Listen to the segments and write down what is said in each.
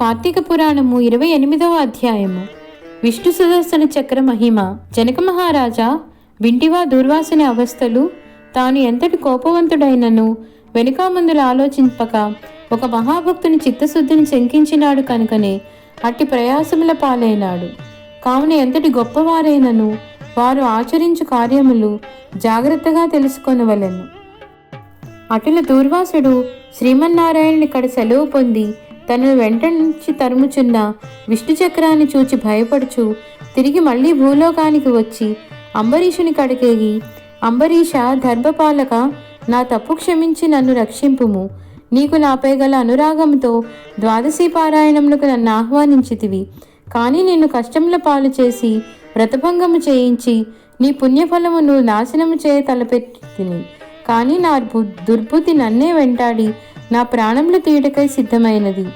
కార్తీక పురాణము ఇరవై ఎనిమిదవ అధ్యాయము. విష్ణు సుదర్శన చక్ర మహిమ. జనక మహారాజా వింటివా దుర్వాసని అవస్థలు తాను ఎంతటి కోపవంతుడైనను వెనుక ముందులు ఆలోచింపక ఒక మహాభక్తుని చిత్తశుద్ధిని శంకించినాడు కనుకనే అట్టి ప్రయాసముల పాలైనాడు. కావున ఎంతటి గొప్పవారైనను వారు ఆచరించు కార్యములు జాగ్రత్తగా తెలుసుకొనవలెను. అటుల దూర్వాసుడు శ్రీమన్నారాయణుని ఇక్కడ సెలవు పొంది తనను వెంట నుంచి తరుముచున్న విష్ణు చక్రాన్ని చూచి భయపడుచు తిరిగి మళ్ళీ భూలోకానికి వచ్చి అంబరీషుని కడకేగి అంబరీష ధర్మపాలక నా తప్పు క్షమించి నన్ను రక్షింపుము. నీకు నాపై గల అనురాగంతో ద్వాదశీ పారాయణములకు నన్ను ఆహ్వానించితివి. కానీ నిన్ను కష్టముల పాలు చేసి వ్రతభంగము చేయించి నీ పుణ్యఫలమును నాశనము చేయ తలపెట్టిని కానీ నా దుర్బుద్ధి నన్నే వెంటాడి నా ప్రాణములు తీయటకై సిద్ధమైనది.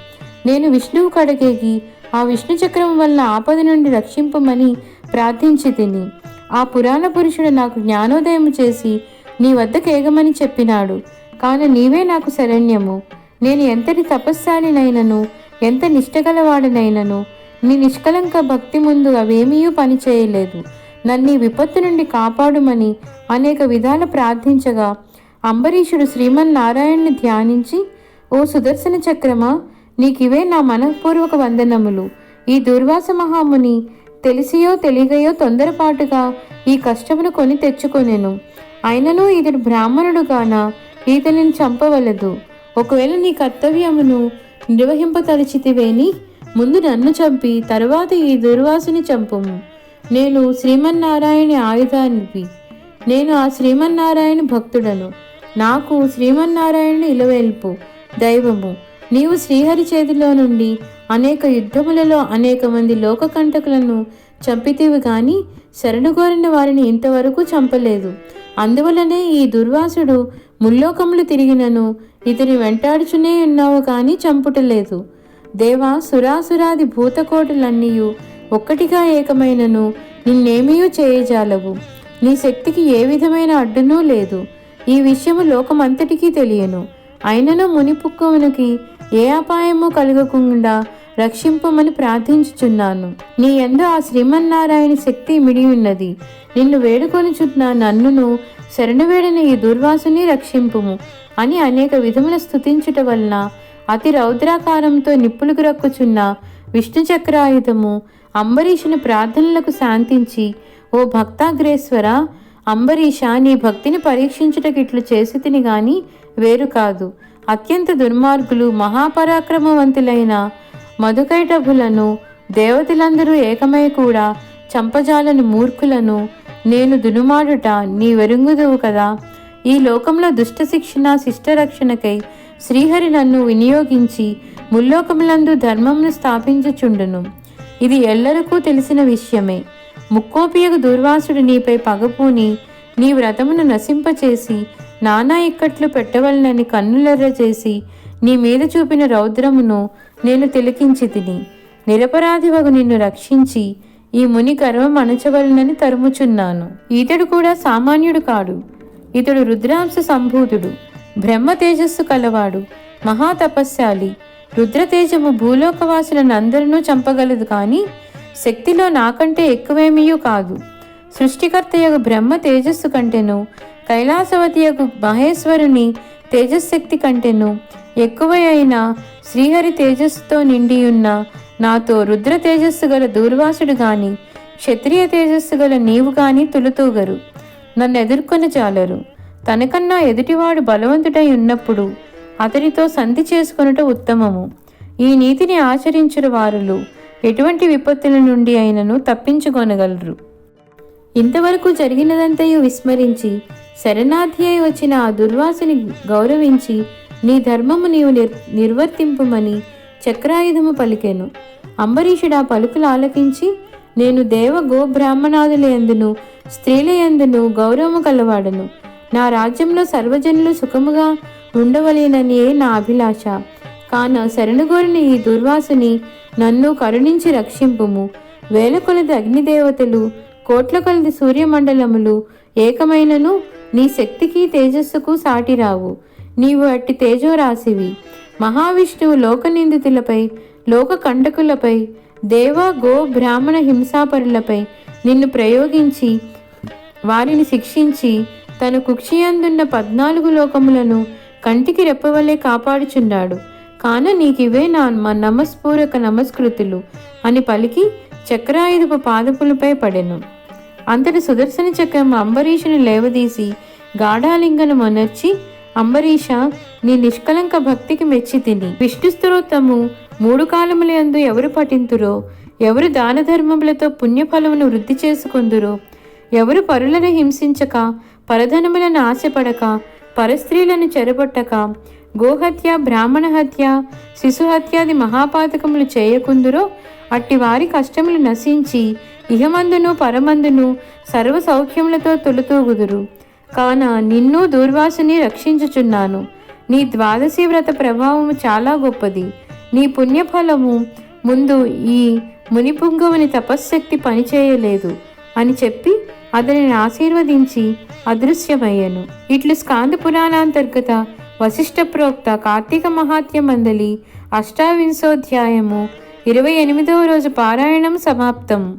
నేను విష్ణువు కడగేగి ఆ విష్ణు చక్రం వల్ల ఆపద నుండి రక్షింపమని ప్రార్థించి తిని ఆ పురాణ పురుషుడు నాకు జ్ఞానోదయం చేసి నీ వద్దకు ఏగమని చెప్పినాడు. కాను నీవే నాకు శరణ్యము. నేను ఎంతటి తపస్శాలినైనను ఎంత నిష్టగలవాడినైనను నీ నిష్కలంక భక్తి ముందు అవేమీ పని చేయలేదు నన్ను విపత్తు నుండి కాపాడుమని అనేక విధాలు ప్రార్థించగా అంబరీషుడు శ్రీమన్నారాయణ్ణి ధ్యానించి ఓ సుదర్శన చక్రమా నీకివే నా మనఃపూర్వక వందనములు. ఈ దుర్వాస మహాముని తెలిసియో తెలియగయో తొందరపాటుగా ఈ కష్టమును కొని తెచ్చుకొనెను. అయినను ఇతడు బ్రాహ్మణుడు గాన ఈతనిని చంపవలదు. ఒకవేళ నీ కర్తవ్యమును నిర్వహింపతలిచితివేని ముందు నన్ను చంపి తరువాత ఈ దుర్వాసుని చంపుము. నేను శ్రీమన్నారాయణ ఆయుధానివి. నేను ఆ శ్రీమన్నారాయణ భక్తుడను. నాకు శ్రీమన్నారాయణ ఇలవేల్పు దైవము. నీవు శ్రీహరి చేతిలో నుండి అనేక యుద్ధములలో అనేక మంది లోకకంటకులను చంపితేవి కానీ శరణుగోరిన వారిని ఇంతవరకు చంపలేదు. అందువలనే ఈ దుర్వాసుడు ముల్లోకములు తిరిగినను ఇతని వెంటాడుచునే ఉన్నావు కానీ చంపుటలేదు. దేవా సురాసురాది భూతకోటులన్నీయు ఒక్కటిగా ఏకమైనను నిన్నేమీ చేయజాలవు. నీ శక్తికి ఏ విధమైన అడ్డునూ లేదు. ఈ విషయము లోకమంతటికీ తెలియను. అయినను మునిపుక్కువునికి ఏ అపాయము కలగకుండా రక్షింపమని ప్రార్థించుచున్నాను. నీ ఎందు ఆ శ్రీమన్నారాయణ శక్తి మిడి ఉన్నది నిన్ను వేడుకొనుచున్న నన్నును శరణువేడని ఈ దుర్వాసుని రక్షింపుము అని అనేక విధముల స్తుతించుట వలన అతి రౌద్రాకారంతో నిప్పులు రక్కుచున్న విష్ణు చక్రాయుధము అంబరీషుని ప్రార్థనలకు శాంతించి ఓ భక్తాగ్రేశ్వర అంబరీష నీ భక్తిని పరీక్షించుటకిట్లు చేసి తిని గాని వేరు కాదు. అత్యంత దుర్మార్గులు మహాపరాక్రమవంతులైన మధుకైటభులను దేవతలందరూ ఏకమై కూడా చంపజాలని మూర్ఖులను నేను దునుమాడుట నీ వెరుంగుదువు కదా. ఈ లోకంలో దుష్ట శిక్షణ శిష్టరక్షణకై శ్రీహరి నన్ను వినియోగించి ముల్లోకములందు ధర్మమును స్థాపించుచుండును. ఇది ఎల్లరికూ తెలిసిన విషయమే. ముక్కోపియకు దుర్వాసుడు నీపై పగపూని నీ వ్రతమును నశింపచేసి నానా ఇక్కట్లు పెట్టవలనని కన్నులెర్ర చేసి నీ మీద చూపిన రౌద్రమును నేను తిలకించి తిని నిరపరాధివగు నిన్ను రక్షించి ఈ ముని గర్వం అణచవలనని తరుముచున్నాను. ఈతడు కూడా సామాన్యుడు కాడు. ఇతడు రుద్రాంశ సంభూతుడు. బ్రహ్మ తేజస్సు కలవాడు. మహాతపస్శాలి రుద్రతేజము భూలోకవాసులను అందరినూ చంపగలదు కానీ శక్తిలో నాకంటే ఎక్కువేమీయూ కాదు. సృష్టికర్త యొక్క బ్రహ్మ తేజస్సు కంటేను కైలాసవతి యొక్క మహేశ్వరుని తేజశక్తి కంటేను ఎక్కువ అయిన శ్రీహరి తేజస్సుతో ఉన్న నాతో రుద్ర తేజస్సు గల దూర్వాసుడు గాని క్షత్రియ తేజస్సు గల నీవు గాని తులుతూగరు. నన్ను ఎదుర్కొని చాలరు తనకన్నా ఎదుటివాడు బలవంతుడై ఉన్నప్పుడు అతనితో సంధి చేసుకొనుట ఉత్తమము. ఈ నీతిని ఆచరించిన వారులు. ఎటువంటి విపత్తుల నుండి అయినను తప్పించుకొనగలరు. ఇంతవరకు జరిగినదంతయు విస్మరించి శరణార్థి అయి వచ్చిన ఆ దుర్వాసుని గౌరవించి నీ ధర్మము నీవు నిర్ నిర్వర్తింపుమని చక్రాయుధము పలికెను. అంబరీషుడు ఆ పలుకులు ఆలకించి నేను దేవ గో బ్రాహ్మణాదుల ఎందును స్త్రీల ఎందును గౌరవము కలవాడను నా రాజ్యంలో సర్వజనులు సుఖముగా ఉండవలేనని నా అభిలాష. కాన శరణుగోరిన ఈ దుర్వాసుని నన్ను కరుణించి రక్షింపుము. వేల కొలది అగ్నిదేవతలు కోట్ల కొలది సూర్యమండలములు ఏకమైనను నీ శక్తికి తేజస్సుకు సాటిరావు. నీవు అట్టి తేజోరాశివి. మహావిష్ణువు లోకనిందితులపై లోక కండకులపై దేవ గో బ్రాహ్మణ హింసాపరులపై నిన్ను ప్రయోగించి వారిని శిక్షించి తన కుక్షియందున్న పద్నాలుగు లోకములను కంటికి రెప్పవల్లే కాపాడుచున్నాడు కాన నీకివే నా మా నమస్పూరక నమస్కృతులు అని పలికి చక్రాయుధపు పాదపులపై పడెను. అంతటి సుదర్శన చక్రం అంబరీషుని లేవదీసి గాఢాలింగను మొనర్చి అంబరీష నీ నిష్కలంక భక్తికి మెచ్చి తిని. విష్ణు స్తోత్రము మూడు కాలములందు ఎవరు పఠింతురో ఎవరు దాన ధర్మములతో పుణ్యఫలమును వృద్ధి చేసుకుందురో ఎవరు పరులను హింసించక పరధనములను ఆశపడక పరస్త్రీలను చెరబొట్టక గోహత్య బ్రాహ్మణ హత్య శిశుహత్యాది మహాపాతకములు చేయకుందురో అట్టి వారి కష్టములు నశించి ఇహమందును పరమందును సర్వ సౌఖ్యములతో తొలుతూగుదురు. కాన నిన్ను దూర్వాసుని రక్షించుచున్నాను. నీ ద్వాదశి వ్రత ప్రభావము చాలా గొప్పది. నీ పుణ్యఫలము ముందు ఈ మునిపుంగవుని తపశ్శక్తి పనిచేయలేదు అని చెప్పి అతనిని ఆశీర్వదించి అదృశ్యమయ్యను. ఇట్లు స్కాంద పురాణాంతర్గత వశిష్ఠ ప్రోక్త కార్తీక మహాత్య మందలి అష్టావింశోధ్యాయము ఇరవై ఎనిమిదవ రోజు పారాయణం సమాప్తం